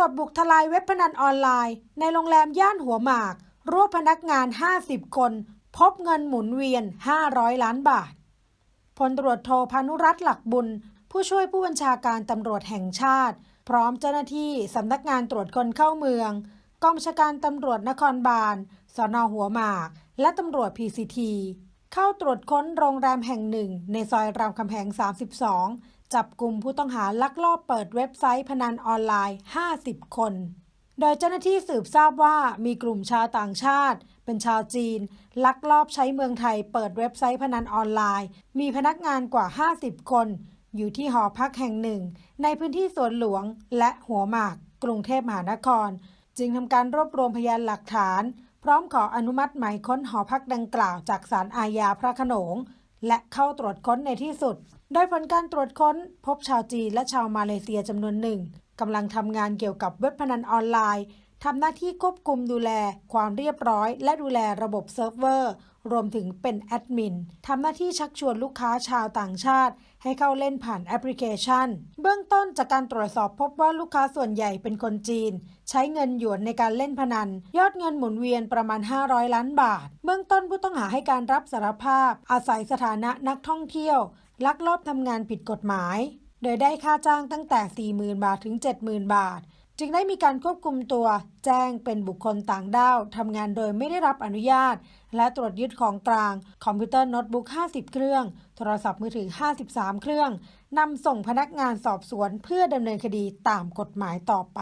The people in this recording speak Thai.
วจบุกทลายเว็บพนันออนไลน์ ในโรงแรมย่านหัวหมาก รวบพนักงาน 50 คน พบเงินหมุนเวียน 500 ล้านบาท พลตรวจโทพานุรัตน์หลักบุญ ผู้ช่วยผู้บัญชาการตำรวจแห่งชาติ พร้อมเจ้าหน้าที่สำนักงานตรวจคนเข้าเมือง กองบัญชาการตำรวจนครบาล สนหัวหมาก และตำรวจ PCT เข้าตรวจค้นโรงแรมแห่งหนึ่ง ในซอยรามคำแหง 32 จับกลุ่มผู้ต้องหาลักลอบเปิดเว็บไซต์พนันออนไลน์ 50 คน โดยเจ้าหน้าที่สืบทราบว่ามีกลุ่มชาวต่างชาติ เป็นชาวจีน ลักลอบใช้เมืองไทยเปิดเว็บไซต์พนันออนไลน์ มีพนักงานกว่า 50 คน อยู่ที่หอพักแห่งหนึ่ง ในพื้นที่สวนหลวงและหัวหมาก กรุงเทพมหานคร จึงทำการรวบรวมพยานหลักฐาน พร้อมขออนุมัติหมายค้นหอพักดังกล่าวจากศาลอาญาพระโขนง และเข้าตรวจค้นในที่สุด โดยผลการตรวจค้นพบชาวจีนและชาวมาเลเซียจำนวนหนึ่งกำลังทำงานเกี่ยวกับเว็บพนันออนไลน์ ทำหน้าที่ควบคุมดูแลความเรียบร้อย และดูแลระบบเซิร์ฟเวอร์ รวมถึงเป็นแอดมินทำหน้าที่ชักชวนลูกค้าชาวต่างชาติ ให้เข้าเล่นผ่านแอปพลิเคชัน เบื้องต้นจากการตรวจสอบพบว่าลูกค้าส่วนใหญ่เป็นคนจีน ใช้เงินหยวนในการเล่นพนัน ยอดเงินหมุนเวียนประมาณ 500 ล้านบาท เบื้องต้นผู้ต้องหาให้การรับสารภาพ อาศัยสถานะนักท่องเที่ยว ลักลอบทำงานผิดกฎหมาย โดยได้ค่าจ้างตั้งแต่ 40,000 บาทถึง 70,000 บาท จึงได้มีการควบคุมตัว แจ้งเป็นบุคคลต่างด้าวทำงานโดยไม่ได้รับอนุญาต และตรวจยึดของกลาง คอมพิวเตอร์โน้ตบุ๊ก 50 เครื่อง โทรศัพท์มือถือ 53 เครื่องนำส่งพนักงานสอบสวนเพื่อดำเนินคดีตามกฎหมายต่อไป